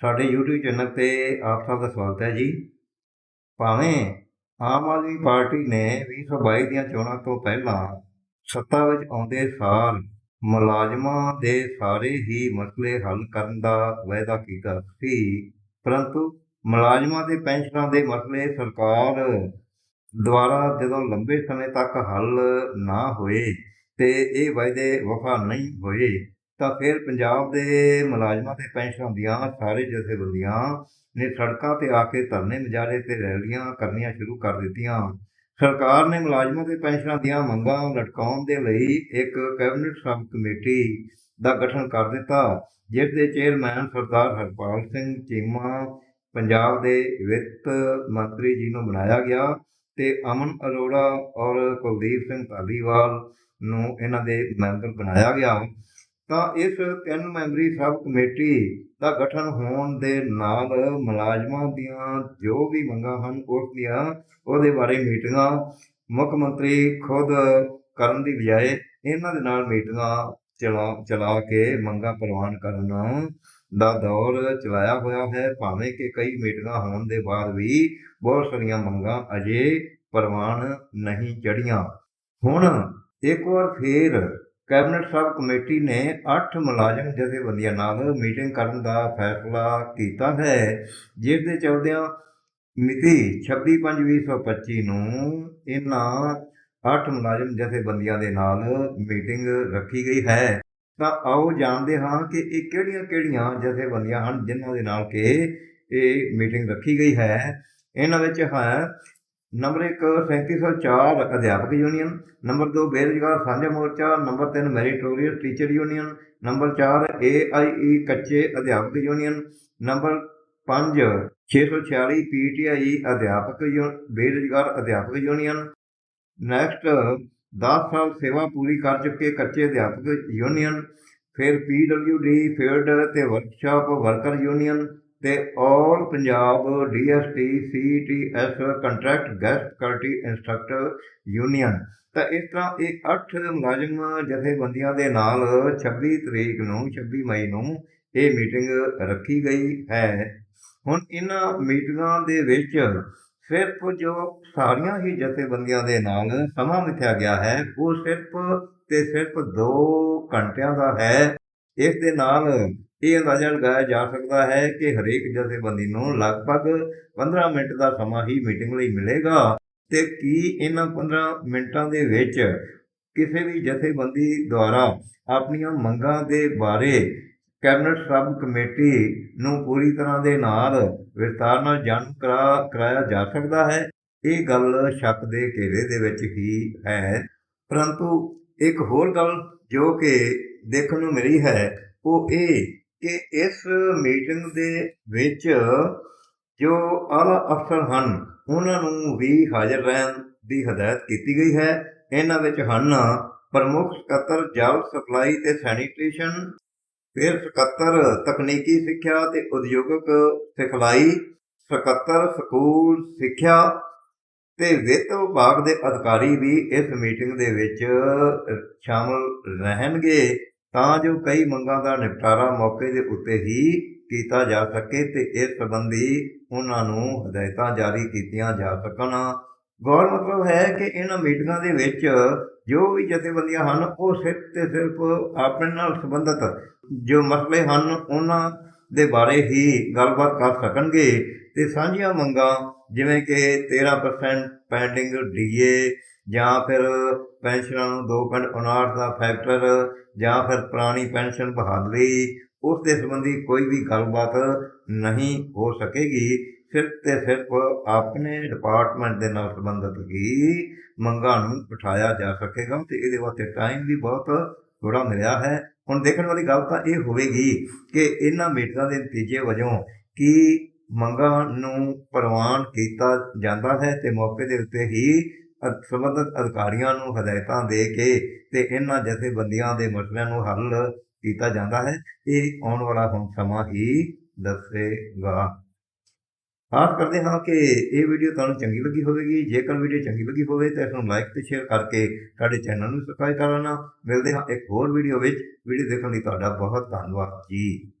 ਸਾਡੇ YouTube channel ਤੇ ਆਪ ਸਭ ਦਾ ਸਵਾਗਤ ਹੈ ਜੀ। ਭਾਵੇਂ ਆਮ ਆਦਮੀ ਪਾਰਟੀ ਨੇ 2022 ਦੀਆਂ ਚੋਣਾਂ ਤੋਂ ਪਹਿਲਾਂ ਸੱਤਾ ਵਿੱਚ ਆਉਂਦੇ ਸਾਲ ਮੁਲਾਜ਼ਮਾਂ ਦੇ ਸਾਰੇ ਹੀ ਮਸਲੇ ਹੱਲ ਕਰਨ ਦਾ ਵਾਅਦਾ ਕੀਤਾ ਸੀ, ਪਰੰਤੂ ਮੁਲਾਜ਼ਮਾਂ ਦੇ ਪੈਨਸ਼ਨਾਂ ਦੇ ਮਸਲੇ ਸਰਕਾਰ ਦੁਆਰਾ ਜਦੋਂ ਲੰਬੇ ਸਮੇਂ ਤੱਕ ਹੱਲ ਨਾ ਹੋਏ ਤੇ ਇਹ ਵਾਅਦੇ ਵਫਾ ਨਹੀਂ ਹੋਏ। ਤਾਂ ਫਿਰ ਪੰਜਾਬ ਦੇ ਮੁਲਾਜ਼ਮਾਂ ਤੇ ਪੈਨਸ਼ਨਾਂ ਦੀਆਂ ਸਾਰੇ ਜਥੇਬੰਦੀਆਂ ਨੇ ਸੜਕਾਂ ਤੇ ਆ ਕੇ ਧਰਨੇ ਮੁਜ਼ਾਹਰੇ ਤੇ ਰੈਲੀਆਂ ਕਰਨੀਆਂ ਸ਼ੁਰੂ ਕਰ ਦਿੱਤੀਆਂ। ਸਰਕਾਰ ਨੇ ਮੁਲਾਜ਼ਮਾਂ ਤੇ ਪੈਨਸ਼ਨਾਂ ਦੀਆਂ ਮੰਗਾਂ ਲਟਕਾਉਣ ਦੇ ਲਈ ਇੱਕ ਕੈਬਨਿਟ ਸਬ ਕਮੇਟੀ ਦਾ ਗਠਨ ਕਰ ਦਿੱਤਾ, ਜਿਸ ਦੇ ਚੇਅਰਮੈਨ ਸਰਦਾਰ ਹਰਪਾਲ ਸਿੰਘ ਚੀਮਾ ਪੰਜਾਬ ਦੇ ਵਿੱਤ ਮੰਤਰੀ ਜੀ ਨੂੰ ਬਣਾਇਆ ਗਿਆ ਤੇ ਅਮਨ ਅਰੋੜਾ ਔਰ ਕੁਲਦੀਪ ਸਿੰਘ ਧਾਲੀਵਾਲ ਨੂੰ ਇਹਨਾਂ ਦੇ ਮੈਂਬਰ ਬਣਾਇਆ ਗਿਆ। ਤਾਂ ਇਸ ਤਿੰਨ ਮੈਂਬਰੀ ਸਬ ਕਮੇਟੀ ਦਾ ਗਠਨ ਹੋਣ ਦੇ ਨਾਲ ਮੁਲਾਜ਼ਮਾਂ ਦੀਆਂ ਜੋ ਵੀ ਮੰਗਾਂ ਹਨ, ਉਸ ਦੀਆਂ ਉਹਦੇ ਬਾਰੇ ਮੀਟਿੰਗਾਂ ਮੁੱਖ ਮੰਤਰੀ ਖੁਦ ਕਰਨ ਦੀ ਬਜਾਏ ਇਹਨਾਂ ਦੇ ਨਾਲ ਮੀਟਿੰਗਾਂ ਚਲਾ ਚਲਾ ਕੇ ਮੰਗਾਂ ਪ੍ਰਵਾਨ ਕਰਨ ਦਾ ਦੌਰ ਚਲਾਇਆ ਹੋਇਆ ਹੈ। ਭਾਵੇਂ ਕਿ ਕਈ ਮੀਟਿੰਗਾਂ ਹੋਣ ਦੇ ਬਾਅਦ ਵੀ ਬਹੁਤ ਸਾਰੀਆਂ ਮੰਗਾਂ ਅਜੇ ਪ੍ਰਵਾਨ ਨਹੀਂ ਚੜੀਆਂ ਹੁਣ ਇੱਕ ਵਾਰ ਫੇਰ ਕੈਬਨਿਟ ਸਬ ਕਮੇਟੀ ਨੇ 8 ਮੁਲਾਜ਼ਮ ਜਥੇਬੰਦੀਆਂ ਨਾਲ ਮੀਟਿੰਗ ਕਰਨ ਦਾ ਫੈਸਲਾ ਕੀਤਾ ਹੈ, ਜਿਸ ਦੇ ਚਲਦਿਆਂ ਮਿਤੀ 26/5/2025 ਨੂੰ ਇਹਨਾਂ 8 ਮੁਲਾਜ਼ਮ ਜਥੇਬੰਦੀਆਂ ਦੇ ਨਾਲ ਮੀਟਿੰਗ ਰੱਖੀ ਗਈ ਹੈ। ਤਾਂ ਆਓ ਜਾਣਦੇ ਹਾਂ ਕਿ ਇਹ ਕਿਹੜੀਆਂ-ਕਿਹੜੀਆਂ ਜਥੇਬੰਦੀਆਂ ਹਨ ਜਿਨ੍ਹਾਂ ਦੇ ਨਾਲ ਕਿ ਇਹ ਮੀਟਿੰਗ ਰੱਖੀ ਗਈ ਹੈ। ਇਹਨਾਂ ਵਿੱਚ ਹੈ ਨੰਬਰ 1 3704 ਅਧਿਆਪਕ ਯੂਨੀਅਨ। ਨੰਬਰ 2 ਬੇਰੁਜ਼ਗਾਰ ਸਾਂਝਾ ਮੋਰਚਾ। Number 3 meritorious teacher union. Number 4 AIE ਕੱਚੇ ਅਧਿਆਪਕ ਯੂਨੀਅਨ। ਨੰਬਰ 5 646 PTI ਅਧਿਆਪਕ ਯੂ- ਬੇਰੁਜ਼ਗਾਰ ਅਧਿਆਪਕ ਯੂਨੀਅਨ। ਨੈਕਸਟ 10 ਸਾਲ ਸੇਵਾ ਪੂਰੀ ਕਰ ਚੁੱਕੇ ਕੱਚੇ ਅਧਿਆਪਕ ਯੂਨੀਅਨ। ਫਿਰ PWD ਫੀਲਡ ਤੇ ਵਰਕਸ਼ਾਪ, ਵਰਕਰ ਯੂਨੀਅਨ। ਤੇ all Punjab DST CTS contract guest faculty instructor union ਤਾਂ ਇਸ ਤਰ੍ਹਾਂ ਇਹ 8 ਮੁਲਾਜ਼ਮ ਜਥੇਬੰਦੀਆਂ ਦੇ ਨਾਲ 26 ਤਰੀਕ ਨੂੰ 26 ਮਈ ਨੂੰ ਇਹ ਮੀਟਿੰਗ ਰੱਖੀ ਗਈ ਹੈ। ਹੁਣ ਇਹਨਾਂ ਮੀਟਿੰਗਾਂ ਦੇ ਵਿੱਚ ਸਿਰਫ ਜੋ ਸਾਰੀਆਂ ਹੀ ਜਥੇਬੰਦੀਆਂ ਦੇ ਨਾਲ ਸਮਾਂ ਮਿਥਿਆ ਗਿਆ ਹੈ, ਉਹ ਸਿਰਫ ਤੇ ਸਿਰਫ 2 ਘੰਟਿਆਂ ਦਾ ਹੈ। ਇਸ ਦੇ ਨਾਲ ਇਹ ਅੰਦਾਜ਼ਾ ਲਗਾਇਆ ਜਾ ਸਕਦਾ ਹੈ ਕਿ ਹਰੇਕ ਜਥੇਬੰਦੀ ਨੂੰ ਲਗਭਗ 15 ਮਿੰਟ ਦਾ ਸਮਾਂ ਹੀ ਮੀਟਿੰਗ ਲਈ ਮਿਲੇਗਾ ਤੇ ਕੀ ਇਹਨਾਂ 15 ਮਿੰਟਾਂ ਦੇ ਵਿੱਚ ਕਿਸੇ ਵੀ ਜਥੇਬੰਦੀ ਦੁਆਰਾ ਆਪਣੀਆਂ ਮੰਗਾਂ ਦੇ ਬਾਰੇ ਕੈਬਨਿਟ ਸਬ ਕਮੇਟੀ ਨੂੰ ਪੂਰੀ ਤਰ੍ਹਾਂ ਦੇ ਨਾਲ ਵਿਸਤਾਰ ਨਾਲ ਜਾਣੂ ਕਰਾ ਕਰਾਇਆ ਜਾ ਸਕਦਾ ਹੈ? ਇਹ ਗੱਲ ਸ਼ੱਕ ਦੇ ਘੇਰੇ ਦੇ ਵਿੱਚ ਹੀ ਹੈ। ਪਰੰਤੂ ਇੱਕ ਹੋਰ ਗੱਲ ਜੋ ਕਿ ਦੇਖਣ ਨੂੰ ਮਿਲੀ ਹੈ, ਉਹ ਇਹ ਕਿ ਇਸ ਮੀਟਿੰਗ ਦੇ ਵਿੱਚ ਜੋ ਆਲਾ ਅਫਸਰ ਹਨ, ਉਹਨਾਂ ਨੂੰ ਵੀ ਹਾਜ਼ਰ ਰਹਿਣ ਦੀ ਹਦਾਇਤ ਕੀਤੀ ਗਈ ਹੈ। ਇਹਨਾਂ ਵਿੱਚ ਹਨ ਪ੍ਰਮੁੱਖ ਸਕੱਤਰ, ਜਲ ਸਪਲਾਈ ਤੇ ਸੈਨੀਟੇਸ਼ਨ, ਫਿਰ ਸਕੱਤਰ, ਤਕਨੀਕੀ ਸਿੱਖਿਆ ਤੇ ਉਦਯੋਗਿਕ ਸਿਖਲਾਈ, ਸਕੱਤਰ, ਸਕੂਲ ਸਿੱਖਿਆ ਤੇ ਵਿੱਤ ਵਿਭਾਗ ਦੇ ਅਧਿਕਾਰੀ ਵੀ ਇਸ ਮੀਟਿੰਗ ਦੇ ਵਿੱਚ ਸ਼ਾਮਲ ਰਹਿਣਗੇ। ਤਾਂ ਜੋ ਕਈ ਮੰਗਾਂ ਦਾ ਨਿਪਟਾਰਾ ਮੌਕੇ ਦੇ ਉੱਤੇ ਹੀ ਕੀਤਾ ਜਾ ਸਕੇ ਤੇ ਇਸ ਸੰਬੰਧੀ ਉਹਨਾਂ ਨੂੰ ਹਦਾਇਤਾਂ ਜਾਰੀ ਕੀਤੀਆਂ ਜਾ ਸਕਣ। ਗੌਰ ਮਤਲਬ ਹੈ ਕਿ ਇਹਨਾਂ ਮੀਟਿੰਗਾਂ ਦੇ ਵਿੱਚ ਜੋ ਵੀ ਜਥੇਬੰਦੀਆਂ ਹਨ, ਉਹ ਸਿਰਫ ਤੇ ਸਿਰਫ ਆਪਣੇ ਨਾਲ ਸੰਬੰਧਿਤ ਜੋ ਮਸਲੇ ਹਨ, ਉਹਨਾਂ ਦੇ ਬਾਰੇ ਹੀ ਗੱਲਬਾਤ ਕਰ ਸਕਣਗੇ ਤੇ ਸਾਂਝੀਆਂ ਮੰਗਾਂ ਜਿਵੇਂ ਕਿ 13% ਪੈਂਡਿੰਗ ਡੀਏ ਜਾਂ ਫਿਰ ਪੈਨਸ਼ਨਾਂ ਨੂੰ 2.59 ਦਾ ਫੈਕਟਰ ਜਾਂ ਫਿਰ ਪੁਰਾਣੀ ਪੈਨਸ਼ਨ ਬਹਾਲੀ ਉਸ ਦੇ ਸੰਬੰਧੀ ਕੋਈ ਵੀ ਗੱਲਬਾਤ ਨਹੀਂ ਹੋ ਸਕੇਗੀ। ਸਿਰਫ ਤੇ ਸਿਰਫ ਆਪਣੇ ਡਿਪਾਰਟਮੈਂਟ ਦੇ ਨਾਲ ਸੰਬੰਧਿਤ ਹੀ ਮੰਗਾਂ ਨੂੰ ਉਠਾਇਆ ਜਾ ਸਕੇਗਾ ਤੇ ਇਹਦੇ ਵਾਸਤੇ ਟਾਈਮ ਵੀ ਬਹੁਤ ਥੋੜਾ ਮਿਲਿਆ ਹੈ। ਹੁਣ ਦੇਖਣ ਵਾਲੀ ਗੱਲ ਤਾਂ ਇਹ ਹੋਵੇਗੀ ਕਿ ਇਹਨਾਂ ਮੀਟਿੰਗਾਂ ਦੇ ਨਤੀਜੇ ਵਜੋਂ ਕੀ ਮੰਗਾਂ ਨੂੰ ਪ੍ਰਵਾਨ ਕੀਤਾ ਜਾਂਦਾ ਹੈ ਤੇ ਮੌਕੇ ਦੇ ਉੱਤੇ ਹੀ ਸੰਬੰਧਿਤ ਅਧਿਕਾਰੀਆਂ ਨੂੰ ਹਦਾਇਤਾਂ ਦੇ ਕੇ ਤੇ ਇਹਨਾਂ ਜਥੇਬੰਦੀਆਂ ਦੇ ਮਸਲਿਆਂ ਨੂੰ ਹੱਲ ਕੀਤਾ ਜਾਂਦਾ ਹੈ। ਇਹ ਆਉਣ ਵਾਲਾ ਹੁਣ ਸਮਾਂ ਹੀ ਦੱਸੇਗਾ। ਆਸ ਕਰਦੇ ਹਾਂ ਕਿ ਇਹ ਵੀਡੀਓ ਤੁਹਾਨੂੰ ਚੰਗੀ ਲੱਗੀ ਹੋਵੇਗੀ। ਜੇਕਰ ਵੀਡੀਓ ਚੰਗੀ ਲੱਗੀ ਹੋਵੇ ਤਾਂ ਇਸ ਨੂੰ ਲਾਈਕ ਤੇ ਸ਼ੇਅਰ ਕਰਕੇ ਸਾਡੇ ਚੈਨਲ ਨੂੰ ਸਬਸਕ੍ਰਾਈਬ ਕਰ ਲੈਣਾ। ਮਿਲਦੇ ਹਾਂ ਇੱਕ ਹੋਰ ਵੀਡੀਓ ਵਿੱਚ। ਵੀਡੀਓ ਦੇਖਣ ਲਈ ਤੁਹਾਡਾ ਬਹੁਤ ਧੰਨਵਾਦ ਜੀ।